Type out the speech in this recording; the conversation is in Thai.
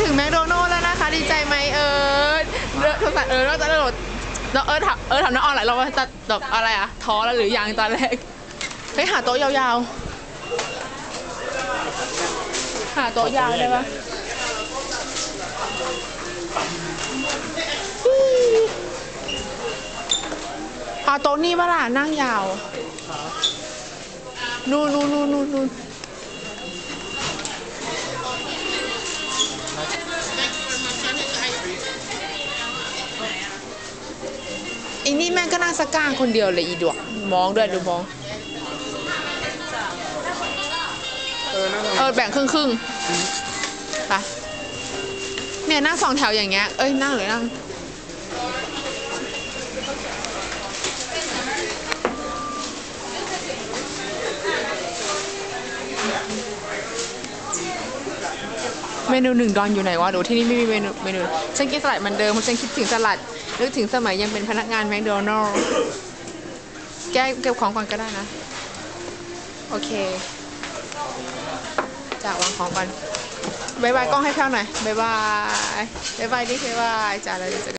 ถึงแมคโดนัลล์แล้วนะคะ ดีใจไหมเอิร์ธเอิร์ธโทรศัพท์เอิร์ธเราจะโหลดเราเอิร์ธถามเอิร์ธถามน้องออนหลายรอบว่าจะแบบอะไรอะท้อแล้วหรือยังตอนแรกไปหาโต๊ะยาวๆ หาโต๊ะยาวได้ปะเอาโต๊ะนี่ปะล่ะนั่งยาว นู่นนู่นนู่นนู่น นู่นอีนี่แม่งก็นั่งสก้างคนเดียวเลยอีดวกมองด้วยดูมอง เออนั่งเออแบ่งครึ่งครึ่งๆไปเนี่ยนั่งสองแถวอย่างเงี้ย เอ้ยนั่งหรือนั่ง เมนูหนึ่งดอนอยู่ไหนวะดูที่นี่ไม่มีเมนูเมนูฉันกินสลัดเหมือนเดิมฉันคิดถึงสลัดนึกถึงสมัยยังเป็นพนักงานแมคโดนัลล์แกเก็บของก่อนก็ได้นะ โอเคจาวางของก่อนบายบายกล้องให้แพ้วหน่อยบายบายบายบายดิบายบายจ้าเราจะ